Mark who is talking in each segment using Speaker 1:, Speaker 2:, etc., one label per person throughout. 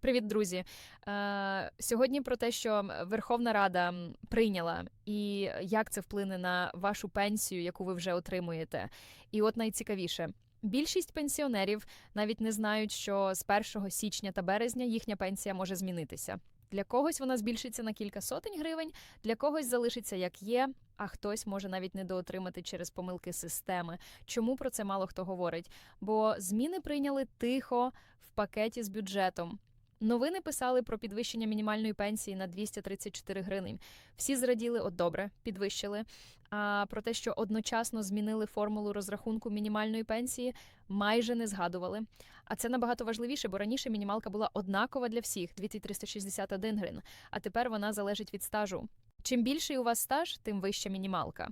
Speaker 1: Привіт, друзі. Е, Сьогодні про те, що Верховна Рада прийняла, і як це вплине на вашу пенсію, яку ви вже отримуєте. І от найцікавіше. Більшість пенсіонерів навіть не знають, що з 1 січня та березня їхня пенсія може змінитися. Для когось вона збільшиться на кілька сотень гривень, для когось залишиться як є, а хтось може навіть недоотримати через помилки системи. Чому про це мало хто говорить? Бо зміни прийняли тихо в пакеті з бюджетом. Новини писали про підвищення мінімальної пенсії на 234 гривень. Всі зраділи, от добре, підвищили. А про те, що одночасно змінили формулу розрахунку мінімальної пенсії, майже не згадували. А це набагато важливіше, бо раніше мінімалка була однакова для всіх 2361 гривень, а тепер вона залежить від стажу. Чим більший у вас стаж, тим вища мінімалка.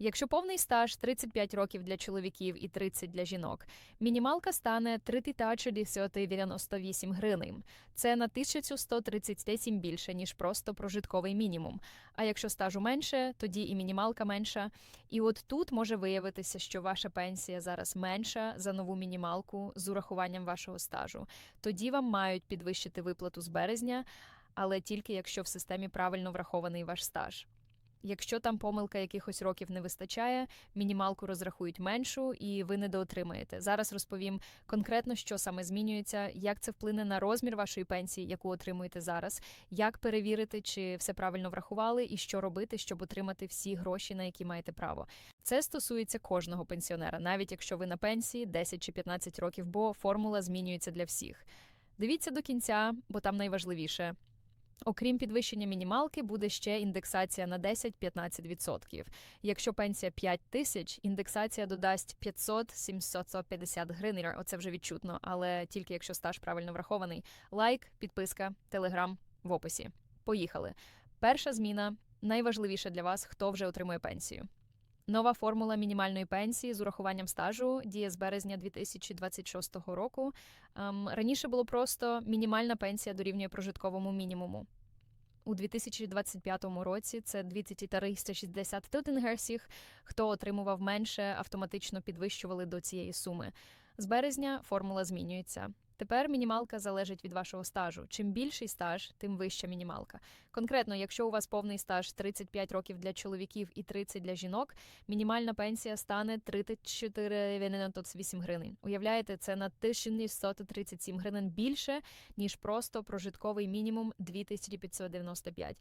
Speaker 1: Якщо повний стаж 35 років для чоловіків і 30 для жінок, мінімалка стане 3098 гривень. Це на 1137 більше, ніж просто прожитковий мінімум. А якщо стажу менше, тоді і мінімалка менша. І от тут може виявитися, що ваша пенсія зараз менша за нову мінімалку з урахуванням вашого стажу. Тоді вам мають підвищити виплату з березня, але тільки якщо в системі правильно врахований ваш стаж. Якщо там помилка якихось років не вистачає, мінімалку розрахують меншу і ви недоотримаєте. Зараз розповім конкретно, що саме змінюється, як це вплине на розмір вашої пенсії, яку отримуєте зараз, як перевірити, чи все правильно врахували, і що робити, щоб отримати всі гроші, на які маєте право. Це стосується кожного пенсіонера, навіть якщо ви на пенсії 10 чи 15 років, бо формула змінюється для всіх. Дивіться до кінця, бо там найважливіше. Окрім підвищення мінімалки, буде ще індексація на 10-15%. Якщо пенсія 5 тисяч, індексація додасть 500-750 гривень. Оце вже відчутно, але тільки якщо стаж правильно врахований. Лайк, підписка, телеграм в описі. Поїхали. Перша зміна найважливіша для вас, хто вже отримує пенсію. Нова формула мінімальної пенсії з урахуванням стажу діє з березня 2026 року. Ем, раніше було просто мінімальна пенсія дорівнює прожитковому мінімуму. У 2025 році це 2361 герсіх. Хто отримував менше, автоматично підвищували до цієї суми. З березня формула змінюється. Тепер мінімалка залежить від вашого стажу. Чим більший стаж, тим вища мінімалка. Конкретно, якщо у вас повний стаж 35 років для чоловіків і 30 для жінок, мінімальна пенсія стане 34,98 гривень. Уявляєте, це на 1137 гривень більше, ніж просто прожитковий мінімум 2595.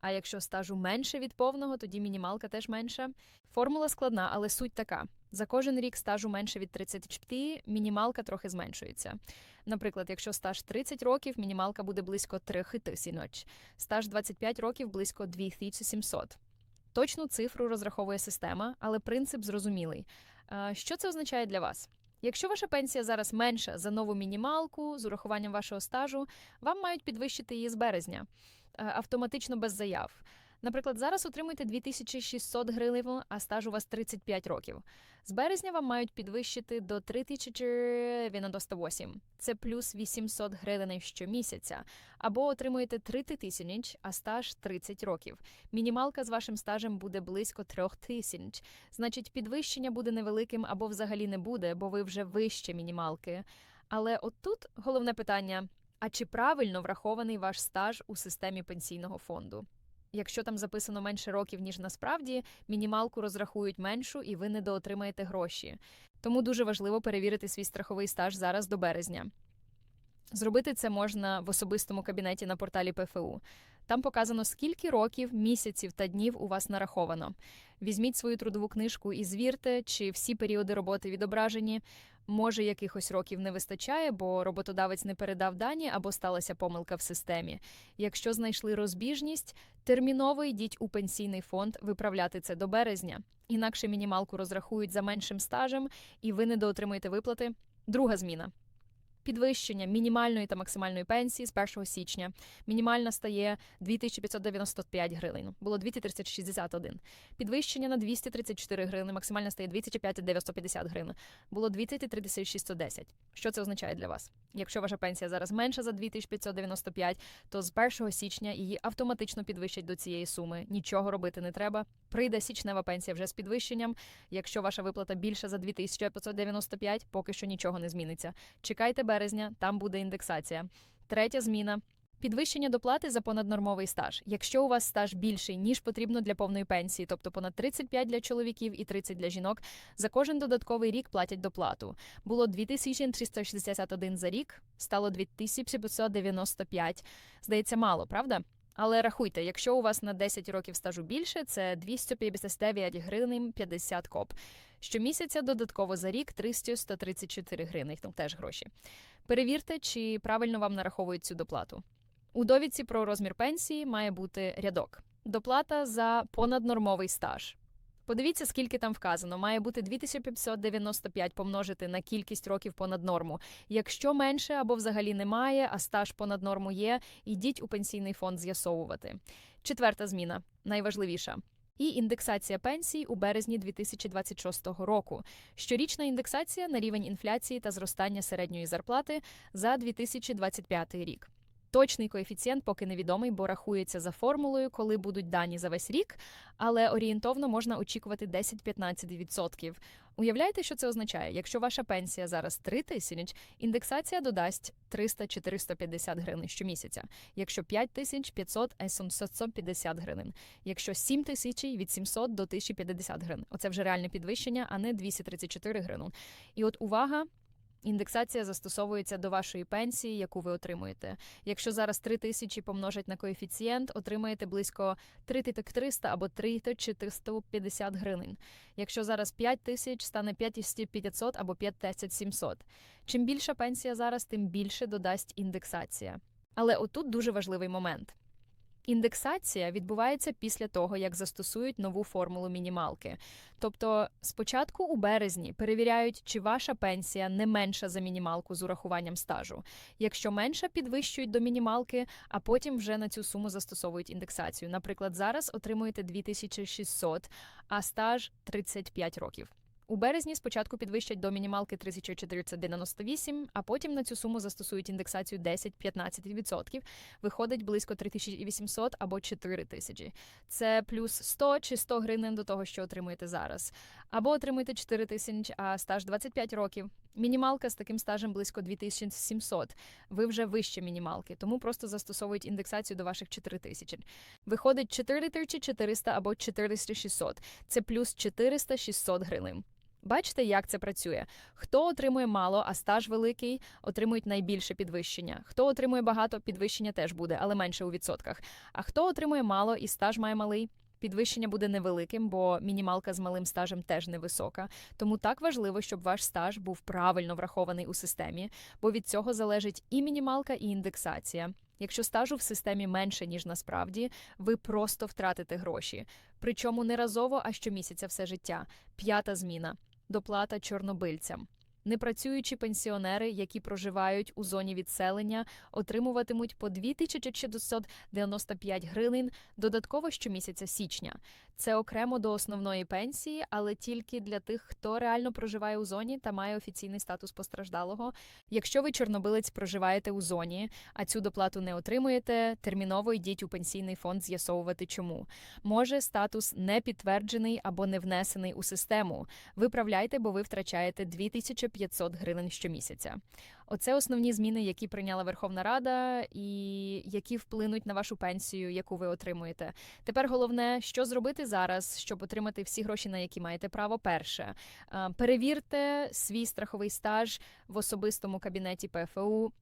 Speaker 1: А якщо стажу менше від повного, тоді мінімалка теж менша. Формула складна, але суть така. За кожен рік стажу менше від 35, мінімалка трохи зменшується. Наприклад, якщо стаж 30 років, мінімалка буде близько 3 тисяч, стаж 25 років близько 2700. Точну цифру розраховує система, але принцип зрозумілий. Що це означає для вас? Якщо ваша пенсія зараз менша за нову мінімалку з урахуванням вашого стажу, вам мають підвищити її з березня е, автоматично без заяв. Наприклад, зараз отримуєте 2600 гривень, а стаж у вас 35 років. З березня вам мають підвищити до 3098. Це плюс 800 гривень щомісяця. Або отримуєте 30 тисяч, а стаж 30 років. Мінімалка з вашим стажем буде близько 3000. Значить, підвищення буде невеликим або взагалі не буде, бо ви вже вище мінімалки. Але отут головне питання: а чи правильно врахований ваш стаж у системі пенсійного фонду? Якщо там записано менше років, ніж насправді, мінімалку розрахують меншу і ви недоотримаєте гроші. Тому дуже важливо перевірити свій страховий стаж зараз до березня. Зробити це можна в особистому кабінеті на порталі ПФУ. Там показано, скільки років, місяців та днів у вас нараховано. Візьміть свою трудову книжку і звірте, чи всі періоди роботи відображені. Може, якихось років не вистачає, бо роботодавець не передав дані або сталася помилка в системі. Якщо знайшли розбіжність, терміново йдіть у пенсійний фонд виправляти це до березня. Інакше мінімалку розрахують за меншим стажем, і ви недоотримуєте виплати. Друга зміна. Підвищення мінімальної та максимальної пенсії з 1 січня. Мінімальна стає 2595 гривень. Було 2361. Підвищення на 234 гривні. Максимальна стає 25950 гривень. Було 23610. Що це означає для вас? Якщо ваша пенсія зараз менша за 2595, то з 1 січня її автоматично підвищать до цієї суми. Нічого робити не треба. Прийде січнева пенсія вже з підвищенням. Якщо ваша виплата більша за 2595, поки що нічого не зміниться. Чекайте березня, там буде індексація. Третя зміна. Підвищення доплати за понаднормовий стаж. Якщо у вас стаж більший, ніж потрібно для повної пенсії, тобто понад 35 для чоловіків і 30 для жінок, за кожен додатковий рік платять доплату. Було 2361 за рік, стало 2795. Здається, мало, правда? Але рахуйте, якщо у вас на 10 років стажу більше, це 259 гривень 50 коп. Щомісяця додатково за рік 300-134 гривні, ну теж гроші. Перевірте, чи правильно вам нараховують цю доплату. У довідці про розмір пенсії має бути рядок. Доплата за понаднормовий стаж. Подивіться, скільки там вказано. Має бути 2595 помножити на кількість років понад норму. Якщо менше або взагалі немає, а стаж понад норму є, йдіть у пенсійний фонд з'ясовувати. Четверта зміна найважливіша. І індексація пенсій у березні 2026 року. Щорічна індексація на рівень інфляції та зростання середньої зарплати за 2025 рік. Точний коефіцієнт поки невідомий, бо рахується за формулою, коли будуть дані за весь рік, але орієнтовно можна очікувати 10-15%. Уявляєте, що це означає? Якщо ваша пенсія зараз 3 тисяч, індексація додасть 300-450 гривень щомісяця. Якщо 5 тисяч 500 – 750 гривень. Якщо 7 тисяч від 700 до 1050 гривень. Оце вже реальне підвищення, а не 234 гривень. І от увага. Індексація застосовується до вашої пенсії, яку ви отримуєте. Якщо зараз 3 тисячі помножать на коефіцієнт, отримаєте близько 3300 або 3450 гривень. Якщо зараз 5 тисяч, стане 5500 або 5700. Чим більша пенсія зараз, тим більше додасть індексація. Але отут дуже важливий момент. Індексація відбувається після того, як застосують нову формулу мінімалки. Тобто, спочатку у березні перевіряють, чи ваша пенсія не менша за мінімалку з урахуванням стажу. Якщо менша, підвищують до мінімалки, а потім вже на цю суму застосовують індексацію. Наприклад, зараз отримуєте 2600, а стаж 35 років. У березні спочатку підвищать до мінімалки 3498, а потім на цю суму застосують індексацію 10-15%. Виходить близько 3800 або 4000. Це плюс 100 чи 100 гривень до того, що отримуєте зараз. Або отримуєте 4000, а стаж 25 років. Мінімалка з таким стажем близько 2700. Ви вже вище мінімалки, тому просто застосовують індексацію до ваших 4000. Виходить 4400 або 4600. Це плюс 400-600 гривень. Бачите, як це працює? Хто отримує мало, а стаж великий, отримують найбільше підвищення. Хто отримує багато, підвищення теж буде, але менше у відсотках. А хто отримує мало і стаж має малий, підвищення буде невеликим, бо мінімалка з малим стажем теж невисока. Тому так важливо, щоб ваш стаж був правильно врахований у системі, бо від цього залежить і мінімалка, і індексація. Якщо стажу в системі менше, ніж насправді, ви просто втратите гроші. Причому не разово, а щомісяця все життя. П'ята зміна доплата чорнобильцям. Непрацюючі пенсіонери, які проживають у зоні відселення, отримуватимуть по 2695 гривень додатково щомісяця січня. Це окремо до основної пенсії, але тільки для тих, хто реально проживає у зоні та має офіційний статус постраждалого. Якщо ви чорнобилець проживаєте у зоні, а цю доплату не отримуєте, терміново йдіть у пенсійний фонд з'ясовувати, чому може статус не підтверджений або не внесений у систему. Виправляйте, бо ви втрачаєте 2500 гривень щомісяця. Оце основні зміни, які прийняла Верховна Рада, і які вплинуть на вашу пенсію, яку ви отримуєте. Тепер головне, що зробити зараз, щоб отримати всі гроші, на які маєте право. Перше перевірте свій страховий стаж в особистому кабінеті ПФУ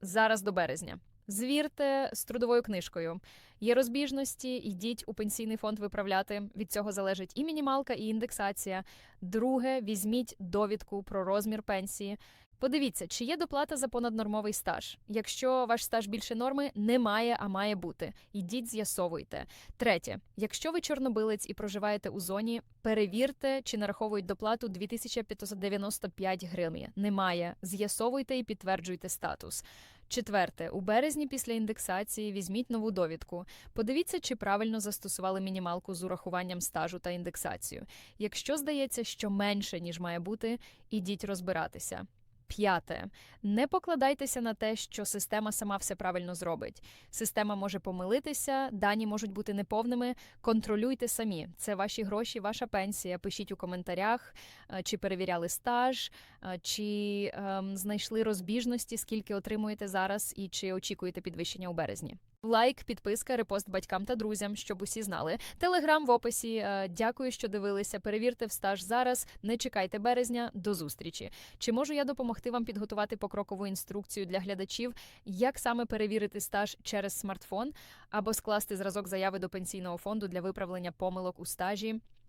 Speaker 1: зараз до березня. Звірте з трудовою книжкою. Є розбіжності, йдіть у пенсійний фонд виправляти. Від цього залежить і мінімалка, і індексація. Друге, візьміть довідку про розмір пенсії. Подивіться, чи є доплата за понаднормовий стаж. Якщо ваш стаж більше норми, немає, а має бути. Йдіть, з'ясовуйте. Третє, якщо ви чорнобилець і проживаєте у зоні, перевірте, чи нараховують доплату 2595 гривень. Немає. З'ясовуйте і підтверджуйте статус. Четверте, у березні після індексації візьміть нову довідку. Подивіться, чи правильно застосували мінімалку з урахуванням стажу та індексацію. Якщо здається, що менше ніж має бути, ідіть розбиратися. П'яте. Не покладайтеся на те, що система сама все правильно зробить. Система може помилитися, дані можуть бути неповними. Контролюйте самі. Це ваші гроші, ваша пенсія. Пишіть у коментарях, е, чи перевіряли стаж, е, чи ем, знайшли розбіжності, скільки отримуєте зараз, і чи очікуєте підвищення у березні. Лайк, підписка, репост батькам та друзям, щоб усі знали. Телеграм в описі. Е, Дякую, що дивилися. Перевірте в стаж зараз. Не чекайте березня. До зустрічі. Чи можу я допомогти вам підготувати покрокову інструкцію для глядачів, як саме перевірити стаж через смартфон або скласти зразок заяви до пенсійного фонду для виправлення помилок у стажі?